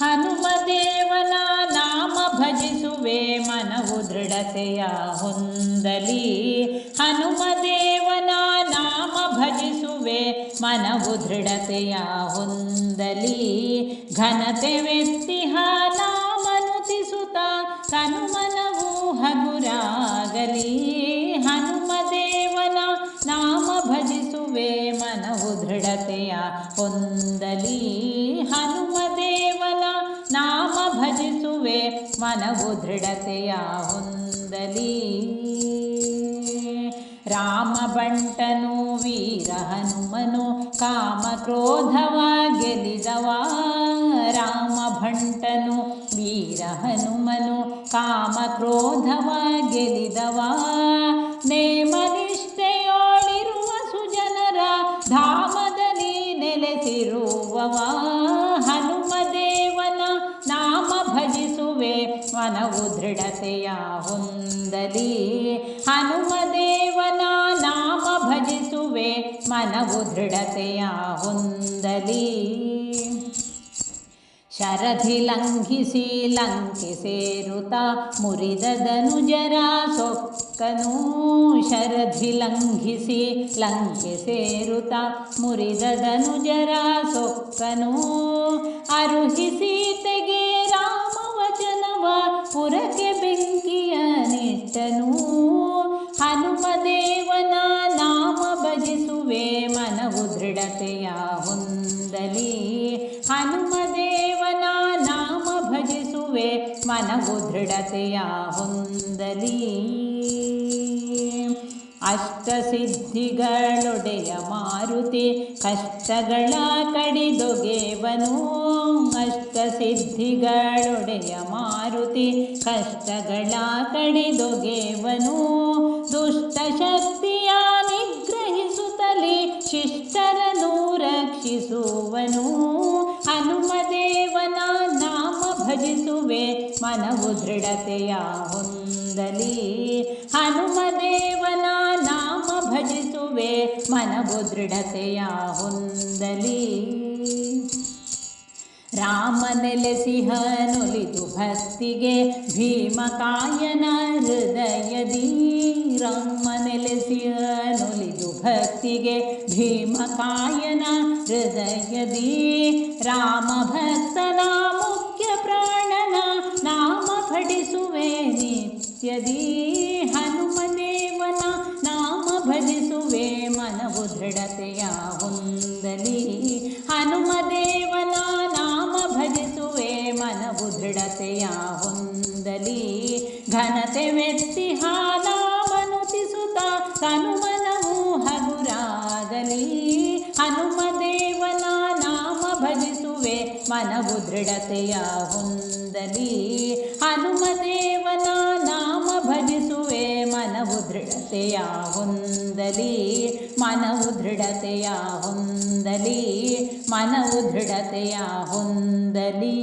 ಹನುಮದೇವನ ನಾಮ ಭಜಿಸುವೆ ಮನವು ದೃಢತೆಯ ಹೊಂದಲಿ. ಹನುಮದೇವನ ನಾಮ ಭಜಿಸುವೆ ಮನವು ದೃಢತೆಯ ಹೊಂದಲಿ. ಘನತೆ ವ್ಯಕ್ತಿಹ ನಾಮನುತಿಸುತ್ತ ತನುಮನವು ಹಗುರಾಗಲಿ. ಹನುಮದೇವನ ನಾಮ ಭಜಿಸುವೆ ಮನವು ದೃಢತೆಯ ಹೊಂದಲಿ. ಹನುಮದೇವನ ನಾಮ ಭಜಿಸುವೆ ಮನವು ದೃಢತೆಯ ಹೊಂದಲಿ ರಾಮ ಬಂಟನು ವೀರ ಹನುಮನು ಕಾಮ ಕ್ರೋಧವ ಗೆಲಿದವ ರಾಮ ಭಂಟನು ವೀರ ಹನುಮನು ಕಾಮ ಕ್ರೋಧವ ಗೆಲಿದವ ನೇಮನಿಷ್ಠೆಯೋಳಿರುವ ಮನವು ದೃಢತೆಯ ಹೊಂದಲಿ. ಹನುಮದೇವನ ನಾಮ ಭಜಿಸುವೆ, ಮನವು ದೃಢತೆಯ ಹೊಂದಲಿ. ಶರಧಿ ಲಂಘಿಸಿ ಲಂಕೆ ಸೇರುತ್ತ, ಮುರಿದ ಧನುಜರ ಸೊಕ್ಕನು ಶರಧಿ ಲಂಘಿಸಿ ಲಂಕೆ ಸೇರುತ್ತ, ಮುರಿದ ಧನುಜರ ಸೊಕ್ಕನು ಅರುಹಿ ಸೀತೆಗೆ ಪುರಕ್ಕೆ ಬೆಂಕಿಯ ನೆಟ್ಟನು. ಹನುಮದೇವನ ನಾಮ ಭಜಿಸುವೆ, ಮನವು ದೃಢತೆಯ ಹೊಂದಲಿ. ಹನುಮದೇವನ ನಾಮ ಭಜಿಸುವೆ, ಮನವು ದೃಢತೆಯ ಹೊಂದಲಿ. ಅಷ್ಟಸಿದ್ಧಿಗಳೊಡೆಯ ಮಾರುತಿ, ಕಷ್ಟಗಳ ಕಡಿದೊಗೆವನು. ಅಷ್ಟಸಿದ್ಧಿಗಳೊಡೆಯ ಮಾರುತಿ, ಕಷ್ಟಗಳ ಕಡಿದೊಗೆವನು. ದುಷ್ಟ ಶಕ್ತಿಯ ನಿಗ್ರಹಿಸುತ್ತಲೇ ಶಿಷ್ಟರನ್ನು ರಕ್ಷಿಸುವನು. ಹನುಮದೇವನ ನಾಮ ಭಜಿಸುವೆ, ಮನವು ದೃಢತೆಯ ಹೊಂದಲಿ ಹನುಮದೇವನ ನಾಮ ಭಜಿಸುವೆ ಮನವು ದೃಢತೆಯ ಹೊಂದಲಿ. ರಾಮ ನೆಲೆಸಿಹನೊಲಿದು ಭಕ್ತಿಗೆ ಭೀಮಕಾಯನ ಹೃದಯದಿ. ರಾಮ ನೆಲೆಸಿಹನೊಲಿದು ಭಕ್ತಿಗೆ ಭೀಮಕಾಯನ ಹೃದಯದಿ. ರಾಮ ಭಕ್ತನ ನಿತ್ಯದಿ ಹನುಮದೇವನ ನಾಮ ಭಜಿಸುವೆ ಮನವು ದೃಢತೆಯ ಹೊಂದಲಿ. ಹನುಮದೇವನ ನಾಮ ಭಜಿಸುವೆ ಮನವು ದೃಢತೆಯ ಹೊಂದಲಿ. ಘನತೆ ವ್ಯಕ್ತಿ ಹಾಲಾಮನುತಿಸುತ್ತ ತನುಮನವು ಹಗುರಾಗಲಿ. ಹನುಮದೇವನ ನಾಮ ಭಜಿಸುವೆ ಮನವು ದೃಢತೆಯ ಹೊಂದಲಿ. ಹನುಮದೇವನ ದೃಢತೆಯ ಹೊಂದಲಿ ಮನವು ದೃಢತೆಯ ಹೊಂದಲಿ ಮನವು ದೃಢತೆಯ ಹೊಂದಲಿ